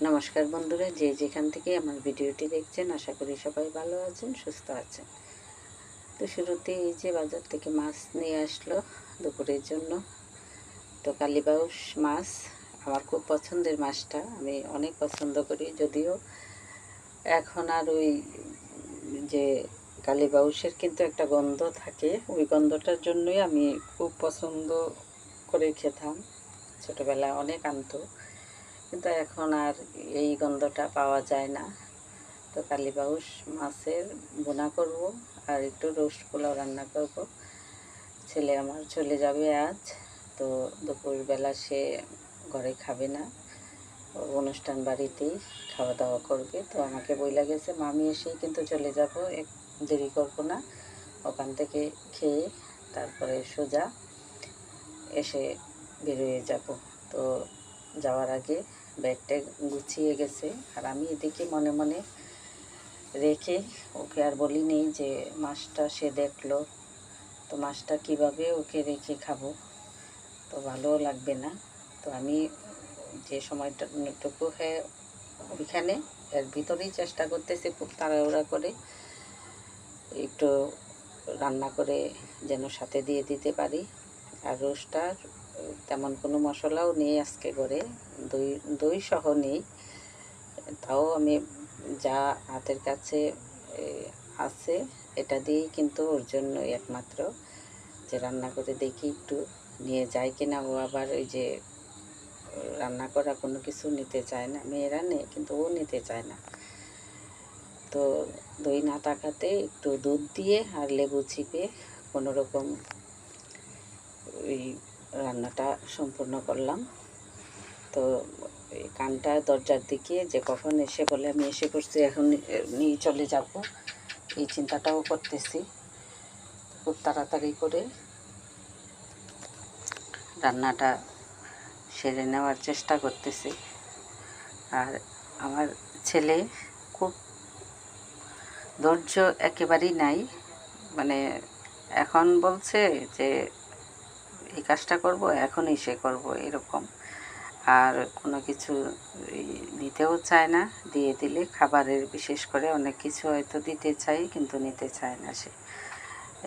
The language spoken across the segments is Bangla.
নমস্কার বন্ধুরা, যে যেখান থেকে আমার ভিডিওটি দেখছেন, আশা করি সবাই ভালো আছেন, সুস্থ আছেন। তো শুরুতে এই যে বাজার থেকে মাছ নিয়ে আসলো দুপুরের জন্য। তো কালীবাউস মাছ, আমার খুব পছন্দের মাছটা, আমি অনেক পছন্দ করি, যদিও এখন আর ওই যে কালীবাউসের কিন্তু একটা গন্ধ থাকে, ওই গন্ধটার জন্যই আমি খুব পছন্দ করে খেতাম। ছোটোবেলায় অনেক আনতো। কিন্তু এখন আর এই গন্ধটা পাওয়া যায় না। তো কালীবাউস মাছের বোনা করব আর একটু রোস্ট পোলাও রান্না করব। ছেলে আমার চলে যাবে আজ, তো দুপুরবেলা সে ঘরে খাবে না। অনুষ্ঠান বাড়িতেই খাওয়া দাওয়া করবে। তো আমাকে বইলা গেছে, মামি এসেই কিন্তু চলে যাব, এক দেরি করব না। ওখান থেকে খেয়ে তারপরে সোজা এসে বেরোয়ে যাব। তো যাওয়ার আগে ব্যাগটা গুছিয়ে গেছে। আর আমি এদিকে মনে মনে রেখে ওকে আর বলিনি যে, মাছটা সে দেখল। তো মাছটা কীভাবে ওকে রেখে খাব? তো ভালোও লাগবে না। তো আমি যে সময়টাটুকু হ্যাঁ ওইখানে, এর ভিতরেই চেষ্টা করতেছি খুব তাড়াহুড়া করে একটু রান্না করে যেন সাথে দিয়ে দিতে পারি। আর রোস্টার তেমন কোনো মশলাও নেই আজকে করে দই দই সহ নেই। তাও আমি যা হাতের কাছে আছে, এটা দিয়েই কিন্তু ওর জন্য একমাত্র। যে রান্না করে দেখি একটু নিয়ে যায় কিনা, ও আবার ওই যে, রান্না করা কোনো কিছু নিতে চায় না। মেয়েরা নেই কিন্তু ও নিতে চায় না। তো দই না টাকাতে একটু দুধ দিয়ে আর লেবু চিপে কোনো রকম ওই রান্নাটা সম্পূর্ণ করলাম। তো কানটা দরজার দিকে যে কখন এসে বলে আমি এসে করছি এখন নিয়ে চলে যাব। এই চিন্তাটাও করতেছি। খুব তাড়াতাড়ি করে রান্নাটা সেরে নেওয়ার চেষ্টা করতেছি। আর আমার ছেলে খুব ধৈর্য একেবারেই নাই। মানে এখন বলছে যে এই কাজটা করব, এখনই সে করব, এরকম। আর কোনো কিছু নিতেও চায় না, দিয়ে দিলে খাবারের বিশেষ করে অনেক কিছু হয়তো দিতে চাই কিন্তু নিতে চায় না সে।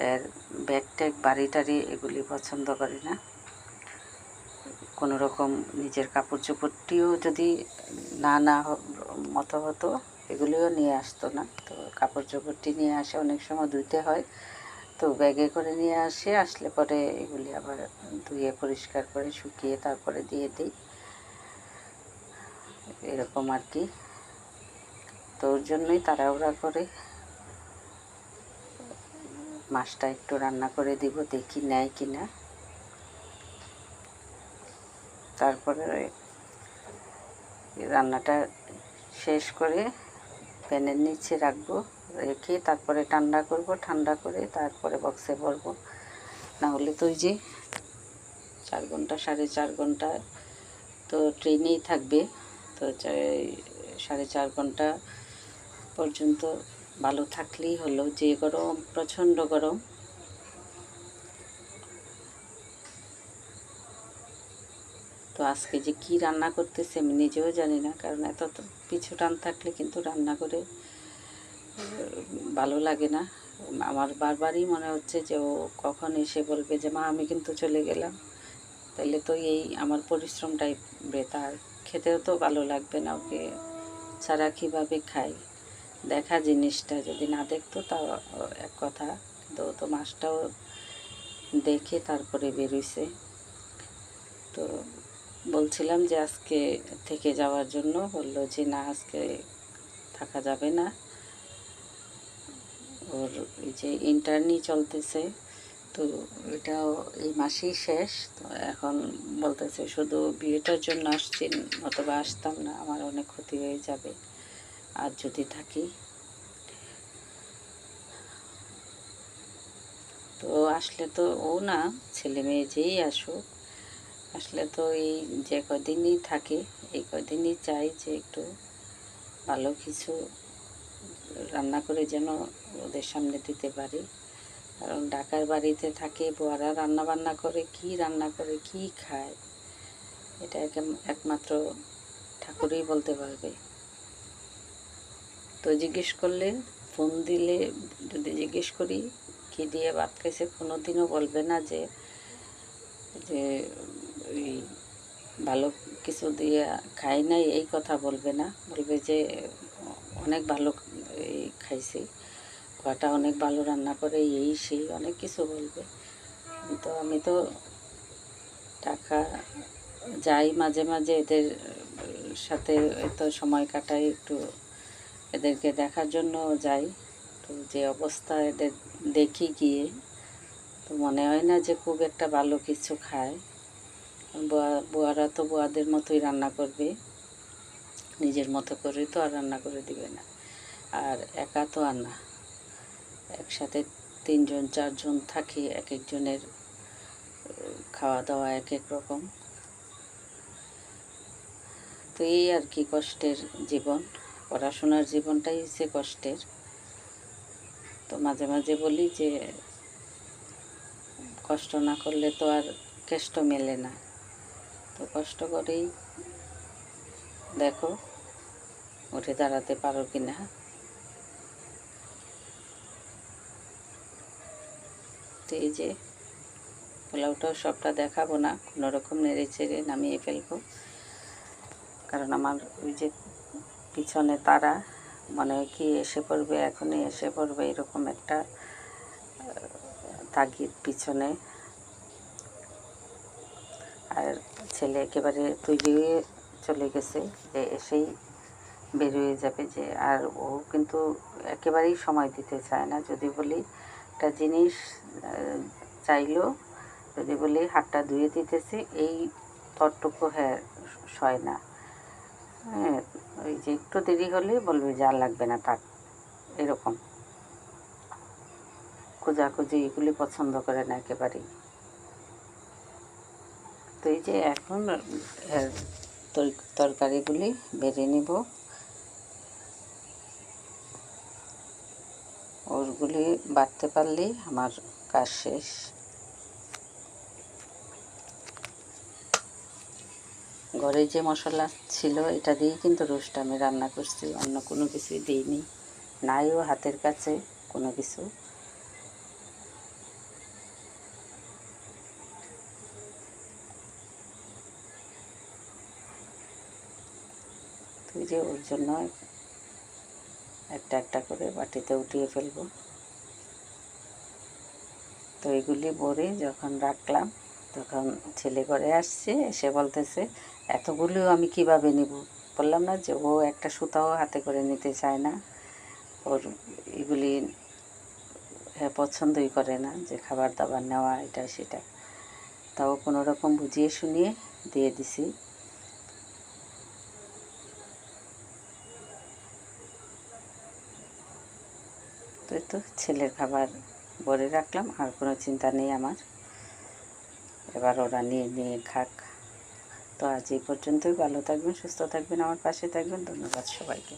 এর ব্যাগ ট্যাগ, বাড়ি টাড়ি এগুলি পছন্দ করে না। কোনো রকম নিজের কাপড় চোপড়টিও যদি না না মতো হতো, এগুলিও নিয়ে আসতো না। তো কাপড় চোপড়টি নিয়ে আসে, অনেক সময় ধুইতে হয়। তো ব্যাগে করে নিয়ে আসে, আসলে পরে এগুলি আবার ধুয়ে পরিষ্কার করে শুকিয়ে তারপরে দিয়ে দিই। এরকম আর কি। তো ওর জন্যই তাড়াহুড়া করে। মাছটা একটু রান্না করে দিব, দেখি নেয় কি না তারপরে রান্নাটা শেষ করে প্যানের নিচে রাখব। রেখে তারপরে ঠান্ডা করব, ঠান্ডা করে তারপরে বক্সে ভরবো। না হলে তো ওই যে চার ঘণ্টা, সাড়ে চার ঘণ্টা তো ট্রেনেই থাকবে। তো সাড়ে চার ঘণ্টা পর্যন্ত ভালো থাকলেই হলো, যে গরম, প্রচণ্ড গরম। তো আজকে যে কি রান্না করতেছে আমি নিজেও জানি না, কারণ এত পিছু টান থাকলে কিন্তু রান্না করে ভালো লাগে না। আমার বারবারই মনে হচ্ছে যে ও কখন এসে বলবে যে, মা, আমি কিন্তু চলে গেলাম। তাহলে তো এই আমার পরিশ্রমটাই বেতার। খেতেও তো ভালো লাগবে না ওকে। ছাড়া কীভাবে খাই? দেখা জিনিসটা। যদি না দেখতো তাও এক কথা। কিন্তু তো মাছটাও দেখে তারপরে বেরোইছে। তো বলছিলাম যে, আজকে থেকে যাওয়ার জন্য। বলল যে, না, আজকে থাকা যাবে না। ওর এই যে ইন্টারনি চলতেছে, তো এটাও এই মাসেই শেষ। তো এখন বলতেছে শুধু বিয়েটার জন্য আসছি, অথবা আসতাম না, আমার অনেক ক্ষতি হয়ে যাবে, আর যদি থাকি। তো আসলে তো ও না, ছেলে মেয়ে যেই আসুক, আসলে তো এই যে কদিনই থাকে, এই কদিনই চাই যে একটু ভালো কিছু রান্না করে যেন ওদের সামনে দিতে পারি। কারণ ঢাকার বাড়িতে থাকে বুয়ারা রান্না বান্না করে কি রান্না করে, কি খায়? এটা একমাত্র ঠাকুরই বলতে পারবে। তো জিজ্ঞেস করলে, ফোন দিলে যদি জিজ্ঞেস করি, কি দিয়ে ভাত খাইছে কোনো দিনও বলবে না যে যে ওই ভালো কিছু দিয়ে খাই নাই, এই কথা বলবে না। বলবে যে, অনেক ভালো এই খাইছি। ওটা অনেক ভালো রান্না করে, এই সেই অনেক কিছু বলবে। তো আমি তো টাকা যাই মাঝে মাঝে এদের সাথে এত সময় কাটাই একটু, এদেরকে দেখার জন্য যাই। তো যে অবস্থা এদের দেখি গিয়ে, তো মনে হয় না যে খুব একটা ভালো কিছু খায়। বুয়া, বুয়ারা তো বুয়াদের মতোই রান্না করবে, নিজের মতো করে তো আর রান্না করে দিবে না। আর একা তো আর না। একসাথে তিনজন, চারজন থাকি এক একজনের খাওয়া দাওয়া এক এক রকম। তো এই আর কি কষ্টের জীবন। পড়াশোনার জীবনটাই হচ্ছে কষ্টের। তো মাঝে মাঝে বলি যে, কষ্ট না করলে তো আর কেষ্ট মেলে না। তো কষ্ট করেই দেখো, উঠে দাঁড়াতে পারো কি না তো এই যে পোলাওটাও সবটা দেখাবো না কোনো রকম নেড়ে চেড়ে নামিয়ে ফেলব। কারণ আমার ওই যে পিছনে তারা, মনে হয় কি এসে পড়বে, এখনই এসে পড়বে এরকম একটা তাগিদ পিছনে। আর ছেলে একেবারে তৈরি হয়ে চলে গেছে, যে এসেই বেরিয়ে যাবে যে, আর ও কিন্তু একেবারেই সময় দিতে চায় না, যদি বলি একটা জিনিস চাইলো। যদি বলি হাতটা ধুয়ে দিতেছি, এই তরটুকু হ্যাঁ সয় না। হ্যাঁ ওই যে একটু দেরি হলে বলবে যা লাগবে না তার এরকম। খোঁজাখুঁজি এগুলি পছন্দ করে না একেবারেই। তো এই যে এখন তরকারিগুলি বেড়ে নিব। ওরগুলি বাটতে পারলেই আমার কাজ শেষ। ঘরে যে মশলা ছিল, এটা দিয়েই কিন্তু রোস্ট আমি রান্না করছি, অন্য কোনো কিছুই দিইনি। নাইও হাতের কাছে কোনো কিছু। তুই যে ওর জন্য একটা একটা করে বাটিতে উঠিয়ে ফেলব। তো এগুলি ভরে যখন রাখলাম, তখন ছেলে ঘরে আসছে, এসে বলতেছে এতগুলো আমি কীভাবে নিব? বললাম না যে, ও একটা সুতাও হাতে করে নিতে চায় না। ওর এগুলি হ্যাঁ পছন্দই করে না, যে খাবার দাবার নেওয়া এটা সেটা তাও কোনো রকম বুঝিয়ে শুনিয়ে দিয়ে দিছি। তো তো ছেলের খাবার ভরে রাখলাম, আর কোনো চিন্তা নেই আমার। এবার ওরা নিয়ে নিয়ে খাক। তো আজ এই পর্যন্তই, ভালো থাকবেন, সুস্থ থাকবেন, আমার পাশে থাকবেন, ধন্যবাদ সবাইকে।